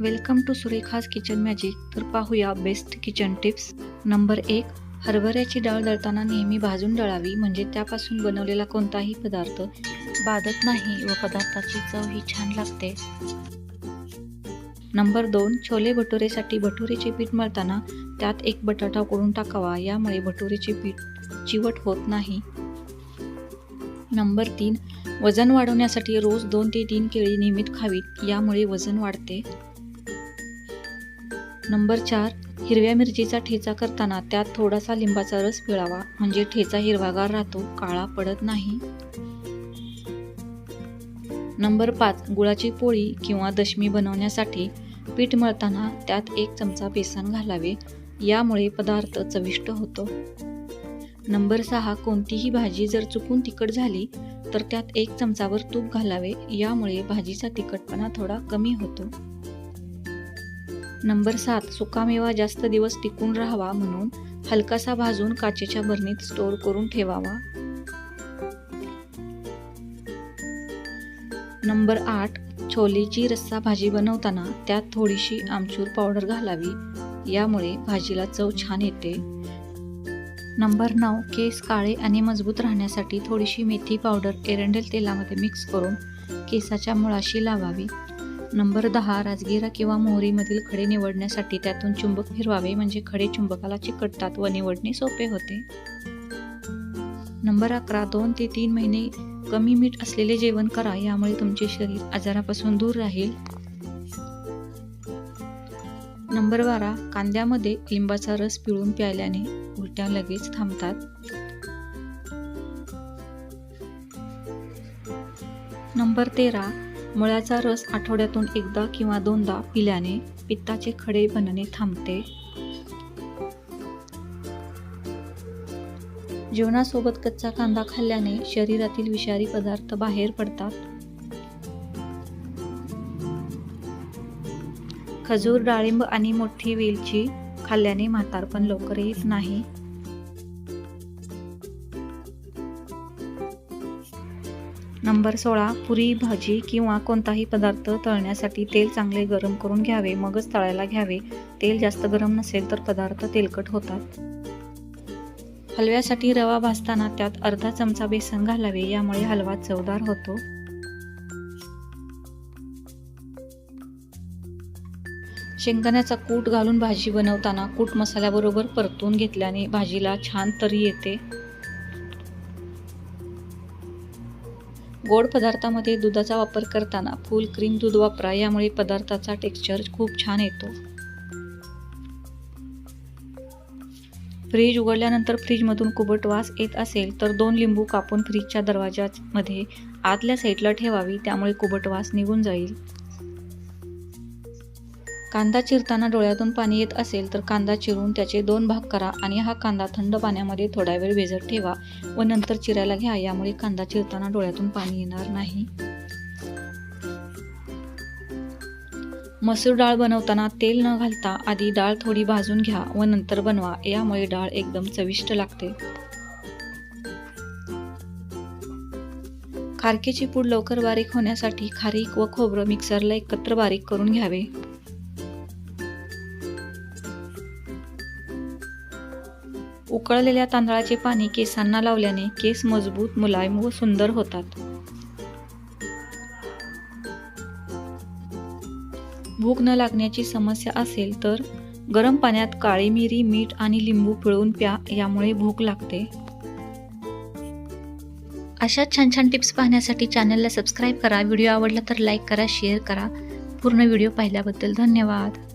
Welcome to Surekha's kitchen magic. तर पाहूया best kitchen tips. Number एक हरभऱ्याची डाळ दळताना नेहमी भाजून दळावी म्हणजे त्यापासून बनवलेला कोणताही पदार्थ बाधत नाही व पदार्थाची चव ही छान लागते. नंबर दोन छोले भटुरेसाठी भटुरेचे पीठ मळताना त्यात एक बटाटा उकडून टाकावा यामुळे भटुरेचे पीठ चिवट होत नाही. नंबर तीन वजन वाढवण्यासाठी रोज दोन ते तीन केळी नियमित खावीत यामुळे वजन वाढते. नंबर चार हिरव्या मिरचीचा ठेचा करताना त्यात थोडासा लिंबाचा रस पिळावा म्हणजे ठेचा हिरवागार राहतो काळा पडत नाही. नंबर पाच गुळाची पोळी किंवा दशमी बनवण्यासाठी पीठ मळताना त्यात एक चमचा बेसन घालावे. यामुळे पदार्थ चविष्ट होतो. नंबर सहा कोणतीही भाजी जर चुकून तिखट झाली तर त्यात एक चमचावर तूप घालावे. यामुळे भाजीचा तिखटपणा थोडा कमी होतो. नंबर सात सुकामेवा जास्त दिवस टिकून राहावा म्हणून हलकासा भाजून काचेच्या बरणीत स्टोअर करून ठेवावा. नंबर आठ छोलेची रस्सा भाजी बनवताना त्यात थोडीशी आमचूर पावडर घालावी यामुळे भाजीला चव छान येते. नंबर नऊ केस काळे आणि मजबूत राहण्यासाठी थोडीशी मेथी पावडर एरंडेल तेलामध्ये मिक्स करून केसाच्या मुळाशी लावावी. नंबर दहा राजगिरा किंवा मोहरीमधील खडे निवडण्यासाठी त्यातून चुंबक फिरवावे म्हणजे खडे चुंबकाला चिकटतात व निवडणे सोपे होते. नंबर अकरा दोन ते तीन महिने कमी मीठ असलेले जेवण करा यामुळे तुमचे शरीर आजारापासून दूर राहील. नंबर बारा कांद्यामध्ये लिंबाचा रस पिळून प्यायल्याने उलट्या लगेच थांबतात. नंबर तेरा मुळ्याचा रस आठवड्यातून एकदा किंवा दोनदा पिल्याने पित्ताचे खडे बनणे थांबते. जेवणासोबत कच्चा कांदा खाल्ल्याने शरीरातील विषारी पदार्थ बाहेर पडतात. खजूर डाळिंब आणि मोठी वेलची खाल्ल्याने म्हातारपण लवकर येत नाही. नंबर सोळा पुरी भाजी किंवा कोणताही पदार्थ तळण्यासाठी तेल चांगले गरम करून घ्यावे मगच तळायला घ्यावे. तेल जास्त गरम नसेल तर पदार्थ तेलकट होतात. हलव्यासाठी रवा भाजताना त्यात अर्धा चमचा बेसन घालावे यामुळे हलवा चवदार होतो. शेंगदाण्याचा कूट घालून भाजी बनवताना कूट मसाल्याबरोबर परतून घेतल्याने भाजीला छान तरी येते. गोड पदार्थामध्ये दुधाचा वापर करताना फुल क्रीम दूध वापरा यामुळे पदार्थाचा टेक्स्चर खूप छान येतो. फ्रीज उघडल्यानंतर फ्रीजमधून कुबट वास येत असेल तर दोन लिंबू कापून फ्रीजच्या दरवाजामध्ये आतल्या साईडला ठेवावी त्यामुळे कुबट वास निघून जाईल. कांदा चिरताना डोळ्यातून पाणी येत असेल तर कांदा चिरून त्याचे दोन भाग करा आणि हा कांदा थंड पाण्यामध्ये थोडा वेळ भिजत ठेवा व नंतर चिरायला घ्या. यामुळे कांदा चिरताना डोळ्यातून पाणी येणार नाही. मसूर डाळ बनवताना तेल न घालता आधी डाळ थोडी भाजून घ्या व नंतर बनवा. यामुळे डाळ एकदम चविष्ट लागते. खारकेची पूड लवकर बारीक होण्यासाठी खारीक व खोबरं मिक्सरला एकत्र बारीक करून घ्यावे. उकळलेल्या तांदळाचे पाणी केसांना लावल्याने केस मजबूत मुलायम व सुंदर होतात. भूक न लागण्याची समस्या असेल तर गरम पाण्यात काळी मिरी मीठ आणि लिंबू पिळून प्या यामुळे भूक लागते. अशा छान छान टिप्स पाहण्यासाठी चॅनलला सबस्क्राईब करा. व्हिडिओ आवडला तर लाईक करा शेअर करा. पूर्ण व्हिडिओ पाहिल्याबद्दल धन्यवाद.